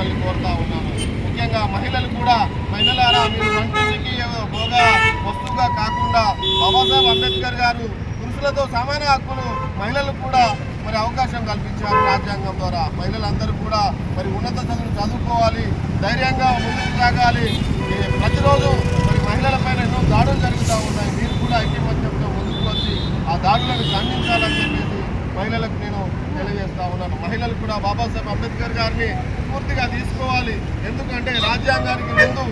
మిమ్మల్ని కోరుతా ఉన్నాను. ముఖ్యంగా మహిళలు కూడా మహిళలారా మీరు వంటింటికి పోగా వస్తువుగా కాకుండా బాబాసాహెబ్ అంబేద్కర్ గారు పురుషులతో సమాన హక్కులు మహిళలకు కూడా మరి అవకాశం కల్పించారు రాజ్యాంగం ద్వారా. మహిళలందరూ కూడా మరి ఉన్నత చదువులు చదువుకోవాలి ధైర్యంగా ముందుకు సాగాలి. ప్రతిరోజు మరి మహిళలపైన ఎన్నో దాడులు జరుగుతూ ఉన్నాయి. మీరు కూడా ఐక్యమత్యంతో ముందుకు వచ్చి ఆ దాడులను ఖండించాలని చెప్పి మహిళలకు నేను తెలియజేస్తా ఉన్నాను. మహిళలు కూడా బాబాసాహెబ్ అంబేద్కర్ గారిని పూర్తిగా తీసుకోవాలి. ఎందుకంటే రాజ్యాంగానికి ముందు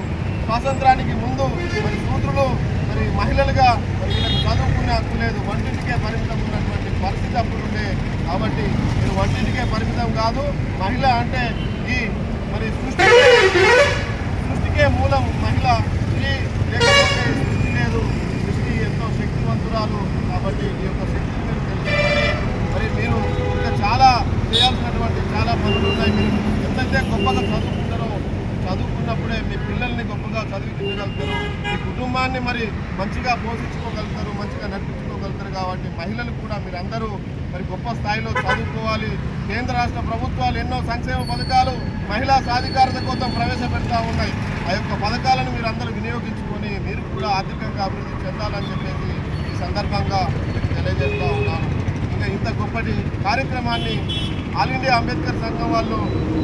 స్వాతంత్రానికి ముందు మరి సూత్రులు మరి మహిళలుగా మరి వీళ్ళకి చదువుకునే హక్కు లేదు. వంటింటికే పరిమితం ఉన్నటువంటి పరిస్థితి అప్పుడు ఉండే. కాబట్టి మీరు వంటింటికే పరిమితం కాదు. మహిళ అంటే ఈ మరి సృష్టి సృష్టికే మూలం మహిళ. స్త్రీ లేకపోతే సృష్టి లేదు. సృష్టి ఎంతో శక్తివంతురాలు కాబట్టి ఈ యొక్క శక్తిని మీరు తెలుసుకొని మరి మీరు ఇంకా చాలా చేయాల్సినటువంటి చాలా పనులు ఉన్నాయి ఎవరైతే గొప్పగా చదువుకుంటారో చదువుకున్నప్పుడే మీ పిల్లల్ని గొప్పగా చదివించగలుగుతారు మీ కుటుంబాన్ని మరి మంచిగా పోషించుకోగలుగుతారు మంచిగా నడిపించుకోగలుగుతారు కాబట్టి మహిళలు కూడా మీరందరూ మరి గొప్ప స్థాయిలో చదువుకోవాలి. కేంద్ర రాష్ట్ర ప్రభుత్వాలు ఎన్నో సంక్షేమ పథకాలు మహిళా సాధికారత కోసం ప్రవేశపెడతా ఉన్నాయి. ఆ యొక్క పథకాలను మీరు అందరూ వినియోగించుకొని మీరు కూడా ఆర్థికంగా అభివృద్ధి చెందాలని చెప్పేసి ఈ సందర్భంగా తెలియజేస్తూ ఉన్నాను. ఇంకా ఇంత గొప్పటి కార్యక్రమాన్ని ఆల్ ఇండియా అంబేద్కర్ సంఘం వాళ్ళు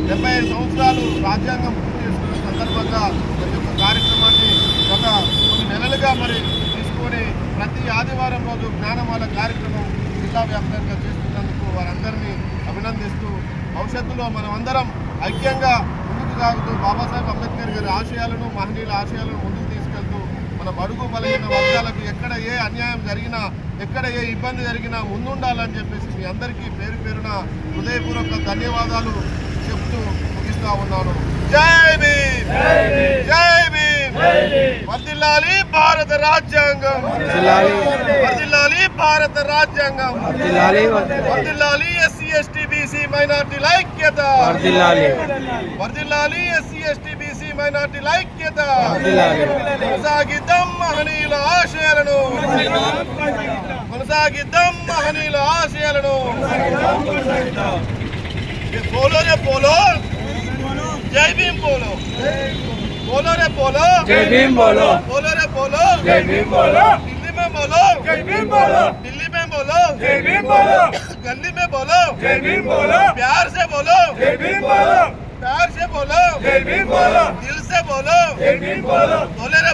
డెబ్బై ఐదు సంవత్సరాలు రాజ్యాంగం పూర్తి చేసుకున్న సందర్భంగా ప్రతి ఒక్క కార్యక్రమాన్ని గత కొన్ని నెలలుగా మరి తీసుకొని ప్రతి ఆదివారం రోజు జ్ఞానమాల కార్యక్రమం జిల్లా వ్యాప్తంగా చేస్తున్నందుకు వారందరినీ అభినందిస్తూ భవిష్యత్తులో మనం అందరం ఐక్యంగా ముందుకు సాగుతూ బాబాసాహెబ్ అంబేద్కర్ గారి ఆశయాలను మహనీయుల ఆశయాలను మన బడుగు బలహీన వర్గాలకు ఎక్కడ ఏ అన్యాయం జరిగినా ఎక్కడ ఏ ఇబ్బంది జరిగినా ముందుండాలని చెప్పేసి మీ అందరికీ పేరు పేరున హృదయపూర్వక ధన్యవాదాలు చెప్తూ ముగిస్తా ఉన్నాను. జై భీమ్! జై భీమ్! భారత రాజ్యాంగం! భారత రాజ్యాంగం! వర్ధిల్లాలి ఎస్సీ ఎస్టీ బీసీ మైనార్టీల ఐక్యత వర్ధిల్లాలి ఎస్సీ ఎస్టీ బీసీ మైనార్టీల ఐక్యత కొనసాగిద్దాం! మహనీయుల ఆశయాలను కొనసాగిద్దాం మహనీయుల ఆశయాలను ये बोलो रे बोलो जय भीम बोलो बोलो रे बोलो जय भीम बोलो बोलो रे बोलो जय भीम बोलो दिल्ली में बोलो जय भीम बोलो दिल्ली में बोलो जय भीम बोलो गली में बोलो जय भीम बोलो प्यार से बोलो जय भीम बोलो प्यार से बोलो जय भीम बोलो दिल से बोलो जय भीम बोलो बोले रे